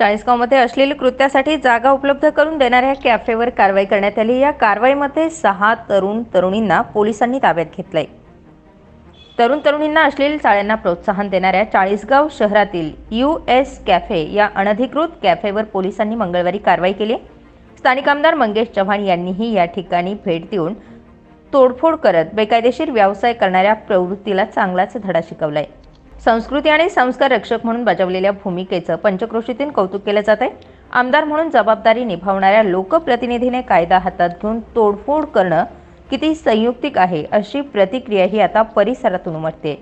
चाळीसगावमध्ये अश्लील कृत्यासाठी जागा उपलब्ध करून देणाऱ्या कॅफेवर कारवाई करण्यात आली. या कारवाईमध्ये सहा तरुण तरुणींना पोलिसांनी ताब्यात घेतलंय. तरुण तरुणींना अश्लील चाळ्यांना प्रोत्साहन देणाऱ्या चाळीसगाव शहरातील यू एस कॅफे या अनधिकृत कॅफेवर पोलिसांनी मंगळवारी कारवाई केली. स्थानिक आमदार मंगेश चव्हाण यांनीही या ठिकाणी भेट देऊन तोडफोड करत बेकायदेशीर व्यवसाय करणाऱ्या प्रवृत्तीला चांगलाच धडा शिकवलाय. संस्कृती आणि संस्कार रक्षक म्हणून बजावलेल्या भूमिकेचं पंचक्रोशीतून कौतुक केलं जात आहे आमदार म्हणून जबाबदारी निभावणाऱ्या लोकप्रतिनिधीने कायदा हातात घेऊन तोडफोड करणं किती संयुक्तिक आहे अशी प्रतिक्रिया ही आता परिसरातून उमटते.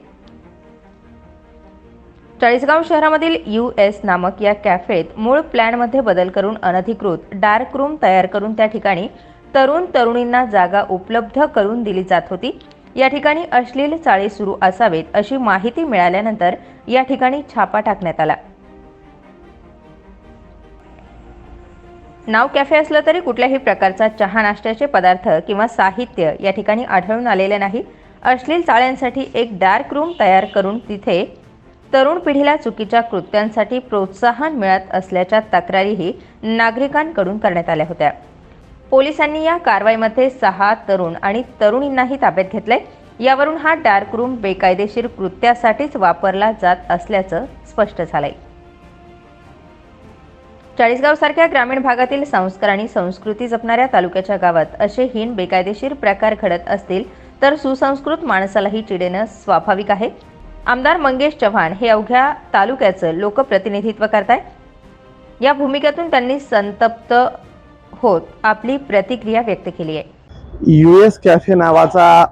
चाळीसगाव शहरामधील यू एस नामक या कॅफेत मूळ प्लॅनमध्ये बदल करून अनधिकृत डार्क रूम तयार करून त्या ठिकाणी तरुण तरुणींना जागा उपलब्ध करून दिली जात होती. या ठिकाणी अश्लील चाळी सुरू असावेत अशी माहिती मिळाल्यानंतर या ठिकाणी छापा टाकण्यात आला. नाव कॅफे असलं तरी कुठल्याही प्रकारचा चहा नाश्त्याचे पदार्थ किंवा साहित्य या ठिकाणी आढळून आलेले नाही. अश्लील चाळ्यांसाठी एक डार्क रूम तयार करून तिथे तरुण पिढीला चुकीच्या कृत्यांसाठी प्रोत्साहन मिळत असल्याच्या तक्रारीही नागरिकांकडून करण्यात आल्या होत्या. पोलिसांनी या कारवाईमध्ये सहा तरुण आणि तरुणींनाही ताब्यात घेतलंय. यावरून हा डार्क रूम बेकायदेशीर कृत्यासाठीच वापरला जात असल्याचं स्पष्ट झालंय. चाळीसगाव सारख्या ग्रामीण भागातील संस्कार आणि संस्कृती जपणाऱ्या तालुक्याच्या गावात असे हीन बेकायदेशीर प्रकार घडत असतील तर सुसंस्कृत माणसालाही चिडेणं स्वाभाविक आहे. आमदार मंगेश चव्हाण हे अवघ्या तालुक्याचं लोकप्रतिनिधित्व करताय. या भूमिकेतून त्यांनी संतप्त होत आपली प्रतिक्रिया व्यक्त केली आहे. यू एस कॅफे नावाचा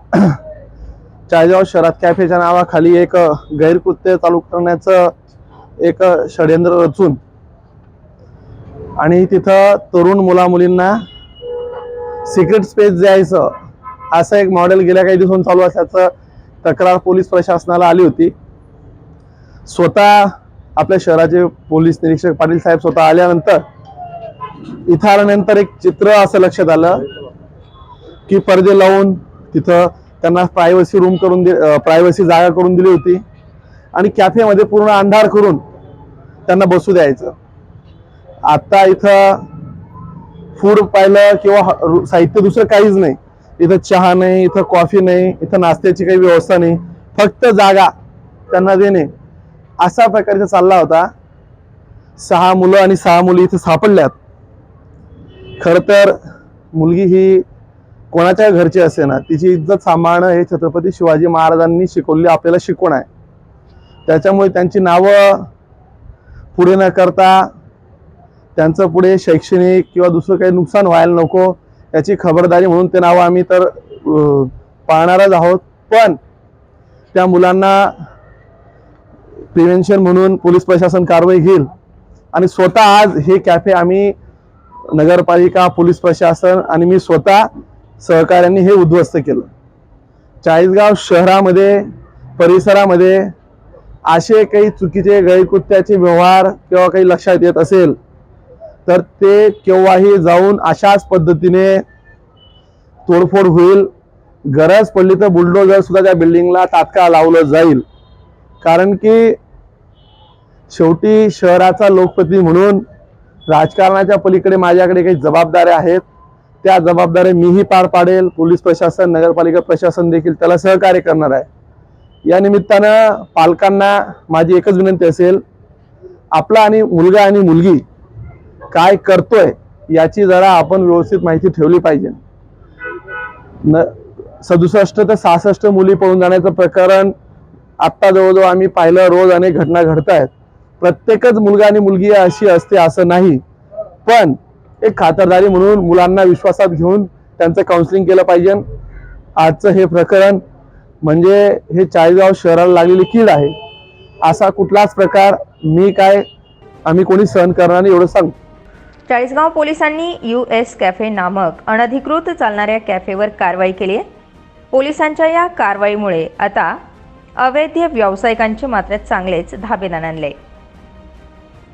चाळीसगाव शहरात कॅफेच्या नावाखाली एक गैरकृत्य चालू करण्याचं एक षडयंत्र रचून आणि तिथं तरुण मुला मुलींना सिक्रेट स्पेस द्यायचं असं एक मॉडेल गेल्या काही दिवसांनी चालू असल्याचं तक्रार पोलीस प्रशासनाला आली होती. स्वतः आपल्या शहराचे पोलीस निरीक्षक पाटील साहेब स्वतः आल्यानंतर इथं आल्यानंतर एक चित्र असं लक्षात आलं की पडदे लावून तिथं त्यांना प्रायव्हसी रूम करून दि प्रायव्हसी जागा करून दिली होती. आणि कॅफेमध्ये पूर्ण अंधार करून त्यांना बसू द्यायचं. आता इथं फूड पाहिलं किंवा ह- साहित्य दुसरं काहीच नाही. इथं चहा नाही इथं कॉफी नाही इथं नाश्त्याची काही व्यवस्था नाही. फक्त जागा त्यांना देणे. असा प्रकारचा चालला होता. सहा मुलं आणि सहा मुली इथं सापडल्यात. खर तर मुलगी ही कोणाच्या घरची असे ना तिची इज्जत सांभाळणं हे छत्रपती शिवाजी महाराजांनी शिकवली आपल्याला शिकवण आहे. त्याच्यामुळे त्यांची नावं पुढे न करता त्यांचं पुढे शैक्षणिक किंवा दुसरं काही नुकसान व्हायला नको याची खबरदारी म्हणून ते नावं आम्ही तर पाळणारच आहोत. पण त्या मुलांना प्रिव्हेन्शन म्हणून पोलीस प्रशासन कारवाई घेईल आणि स्वतः आज हे कॅफे आम्ही नगरपालिका पोलीस प्रशासन आणि मी स्वतः सहकाऱ्यांनी हे उद्ध्वस्त केलं. चाळीसगाव शहरामध्ये परिसरामध्ये असे काही चुकीचे गैरकृत्याचे व्यवहार किंवा काही लक्षात येत असेल तर ते केव्हाही जाऊन अशाच पद्धतीने तोडफोड होईल. गरज पडली तर बुलडोजर सुद्धा त्या बिल्डिंगला तात्काळ लावलं जाईल. कारण की शेवटी शहराचा लोकप्रतिनिधी म्हणून राजकारणाच्या पलीकडे माझ्याकडे काही जबाबदाऱ्या आहेत. त्या जबाबदाऱ्या मीही पार पाडेल. पोलीस प्रशासन नगरपालिका प्रशासन देखील त्याला सहकार्य करणार आहे. या निमित्तानं पालकांना माझी एकच विनंती असेल आपला आणि मुलगा आणि मुलगी काय करतोय याची जरा आपण व्यवस्थित माहिती ठेवली पाहिजे. न सदुसष्ट ते सहासष्ट मुली पळून जाण्याचं प्रकरण आत्ता जवळजवळ आम्ही पाहिलं रोज अनेक घटना घडत आहेत प्रत्येकच मुलगा आणि मुलगी अशी असते असं नाही. पण एक खातरदारी म्हणून मुलांना विश्वासात घेऊन त्यांचं काउन्सिलिंग केलं पाहिजे. आजचं हे प्रकरण म्हणजे हे चाळीसगाव शहराला लागलेली कीड आहे. असा कुठलाच प्रकार मी काय आम्ही कोणी सहन करणार नाही एवढं सांग. चाळीसगाव पोलिसांनी यू एस कॅफे नामक अनधिकृत चालणाऱ्या कॅफेवर कारवाई केली आहे. पोलिसांच्या या कारवाईमुळे आता अवैध व्यावसायिकांचे मात्र चांगलेच धाबेदान आणले.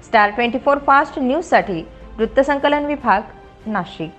स्टार ट्वेंटी फोर फास्ट न्यूजसाठी वृत्तसंकलन विभाग नाशिक.